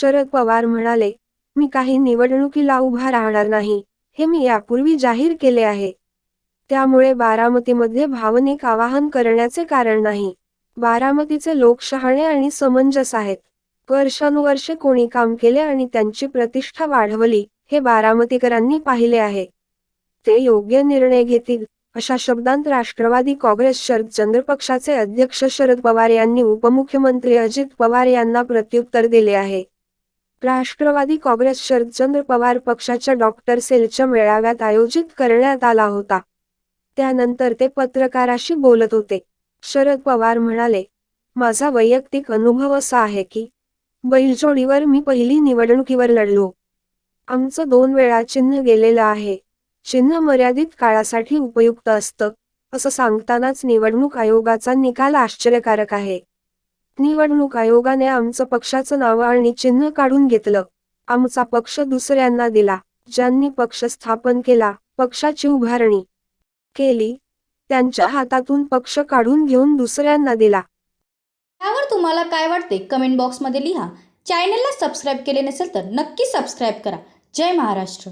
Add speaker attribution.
Speaker 1: शरद पवार म्हणाले मी काही निवडणुकीला उभा राहणार नाही. हे मी यापूर्वी जाहीर केले आहे. त्यामुळे बारामतीमध्ये भावनिक आवाहन करण्याचे कारण नाही. बारामतीचे लोक शहाणे आणि समंजस आहेत. वर्षानुवर्षे कोणी काम केले आणि त्यांची प्रतिष्ठा वाढवली हे बारामतीकरांनी पाहिले आहे. ते योग्य निर्णय घेतील अशा शब्दांत राष्ट्रवादी काँग्रेस शरदचंद्र पक्षाचे अध्यक्ष शरद पवार यांनी उपमुख्यमंत्री अजित पवार यांना प्रत्युत्तर दिले आहे. राष्ट्रवादी काँग्रेस शरदचंद्र पवार पक्षाच्या डॉक्टर सेलच्या मेळाव्यात आयोजित करण्यात आला होता. त्यानंतर ते पत्रकाराशी बोलत होते. शरद पवार म्हणाले माझा वैयक्तिक अनुभव असा आहे की बैलजोडीवर मी पहिली निवडणुकीवर लढलो. आमचं दोन वेळा चिन्ह गेलेलं आहे. चिन्ह मर्यादित काळासाठी उपयुक्त असतं असं सांगतानाच निवडणूक आयोगाचा निकाल आश्चर्यकारक आहे. निवडणूक आयोगाने आमचं पक्षाचं नाव आणि चिन्ह काढून घेतलं. आमचा पक्ष दुसऱ्यांना दिला. ज्यांनी पक्ष स्थापन केला पक्षाची उभारणी केली त्यांच्या हातातून पक्ष काढून घेऊन दुसऱ्यांना दिला.
Speaker 2: त्यावर तुम्हाला काय वाटते? कमेंट बॉक्समध्ये लिहा. चॅनलला सबस्क्राईब केले नसेल तर नक्की सबस्क्राईब करा. जय महाराष्ट्र.